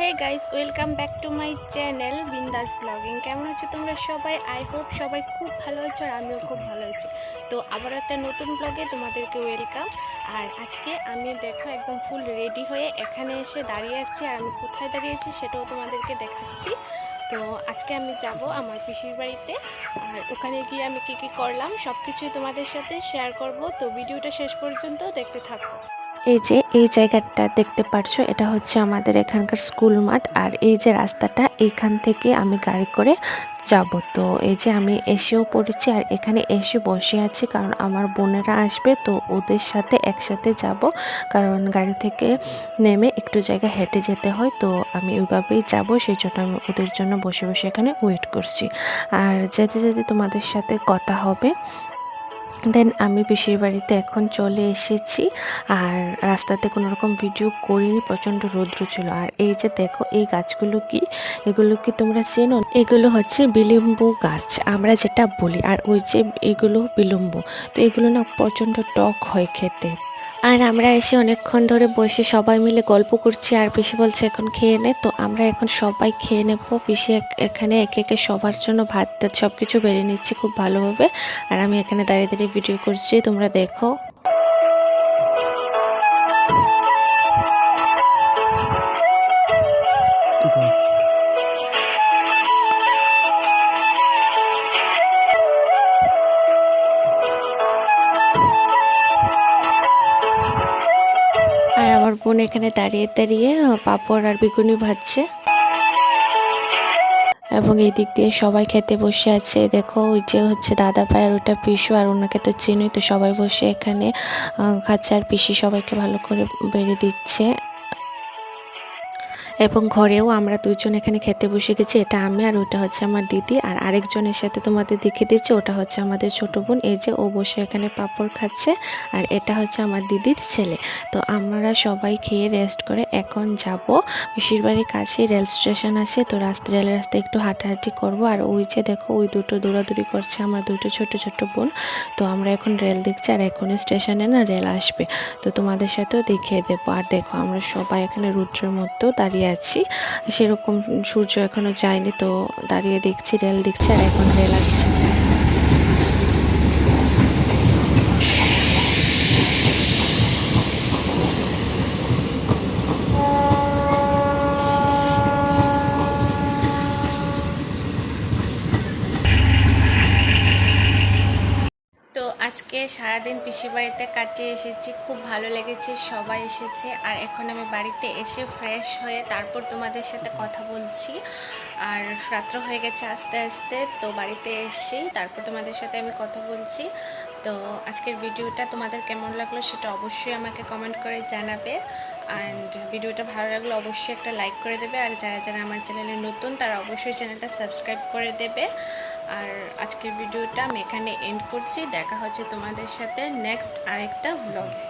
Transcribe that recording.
Hey guys welcome back to my channel Bindaas blogging কেমন আছো তোমরা সবাই? আই হোপ সবাই খুব ভালো আছো আর আমিও খুব ভালো আছি। তো আবার একটা নতুন ব্লগে তোমাদেরকে ওয়েলকাম আর আজকে আমি দেখো একদম ফুল রেডি হয়ে এখানে এসে দাঁড়িয়ে আছি আর আমি কোথায় দাঁড়িয়েছি সেটাও তোমাদেরকে দেখাচ্ছি। তো আজকে আমি যাব আমার পিসির বাড়িতে। আর ওখানে গিয়ে আমি কী কী করলাম সব কিছুই তোমাদের সাথে শেয়ার করব। তো ভিডিওটা শেষ পর্যন্ত দেখতে থাকো। এই যে এই জায়গাটা দেখতে পারছ, এটা হচ্ছে আমাদের এখানকার স্কুল মাঠ। আর এই যে রাস্তাটা এইখান থেকে আমি গাড়ি করে যাব। তো এই যে আমি এসেও পড়েছি আর এখানে এসে বসে আছি কারণ আমার বোনেরা আসবে, তো ওদের সাথে একসাথে যাব। কারণ গাড়ি থেকে নেমে একটু জায়গা হেঁটে যেতে হয়, তো আমি ওইভাবেই যাব সেই জন্য আমি ওদের জন্য বসে বসে এখানে ওয়েট করছি। আর যেতে যেতে তোমাদের সাথে কথা হবে। দেন আমি পিসির বাড়িতে এখন চলে এসেছি। আর রাস্তাতে কোনো রকম ভিডিও করিনি, প্রচণ্ড রৌদ্র ছিল। আর এই যে দেখো, এই গাছগুলো কি? এগুলো কি তোমরা চেনো? এগুলো হচ্ছে বিলম্ব গাছ, আমরা যেটা বলি। আর ওই যে এগুলো বিলম্ব, তো এগুলো না প্রচণ্ড টক হয় খেতে। আর আমরা এসে অনেকক্ষণ ধরে বসে সবাই মিলে গল্প করছি, আর পিসি বলছে এখন খেয়ে নে। তো আমরা এখন সবাই খেয়ে নেব। পিসি এখানে একে একে সবার জন্য ভাত টাত সব কিছু বেড়ে নিচ্ছি খুব ভালোভাবে। আর আমি এখানে দাঁড়িয়ে দাঁড়িয়ে ভিডিও করছি, তোমরা দেখো। আর বোন এখানে দাঁড়িয়ে দাঁড়িয়ে পাপড় আর বেগুনি ভাজছে। এবং এই দিক দিয়ে সবাই খেতে বসে আছে। দেখো, ওই যে হচ্ছে দাদা ভাই আর ওটা পিসু আর ওনাকে তো চিনুই তো সবাই বসে এখানে খাচ্ছে আর পিসি সবাইকে ভালো করে বেড়ে দিচ্ছে। এবং ঘরেও আমরা দুজন এখানে খেতে বসে গেছি। এটা আমি আর ওটা হচ্ছে আমার দিদি আর আরেকজনের সাথে তোমাদের দেখে দিচ্ছি। ওটা হচ্ছে আমাদের ছোট বোন। এই যে ও বসে এখানে পাঁপড় খাচ্ছে আর এটা হচ্ছে আমার দিদির ছেলে। তো আমরা সবাই খেয়ে রেস্ট করে এখন যাব। পিসির বাড়ির কাছে রেল স্টেশন আছে। তো রাস্তা রেলের রাস্তায় একটু হাঁটাহাঁটি করব। আর ওই যে দেখো, ওই দুটো দৌড়াদৌড়ি করছে আমার দুটো ছোট ছোট বোন। তো আমরা এখন রেল দেখছি আর এখন স্টেশনে না রেল আসবে। তো তোমাদের সাথেও দেখিয়ে দেবো। আর দেখো, আমরা সবাই এখানে রুটের মধ্যেও দাঁড়িয়ে আছি। সেরকম সূর্য এখনও যায়নি তো দাঁড়িয়ে দেখছি রেল দেখছি আর এখন রেল আসছে তো আজকে সারাদিন পিসির বাড়িতে কাটিয়ে এসেছি, খুব ভালো লেগেছে, সবাই এসেছে। আর এখন আমি বাড়িতে এসে ফ্রেশ হয়ে তারপর তোমাদের সাথে কথা বলছি। আর রাত্র হয়ে গেছে আস্তে আস্তে, তো বাড়িতে এসেই তারপর তোমাদের সাথে আমি কথা বলছি। তো আজকের ভিডিওটা তোমাদের কেমন লাগল সেটা অবশ্যই আমাকে কমেন্ট করে জানাবে। অ্যান্ড ভিডিওটা ভালো লাগলে অবশ্যই একটা লাইক করে দেবে। আর যারা যারা আমার চ্যানেলে নতুন, তারা অবশ্যই চ্যানেলটা সাবস্ক্রাইব করে দেবে। আর আজকের ভিডিওটা আমি এখানে এন্ড করছি। দেখা হচ্ছে তোমাদের সাথে নেক্সট আরেকটা ব্লগে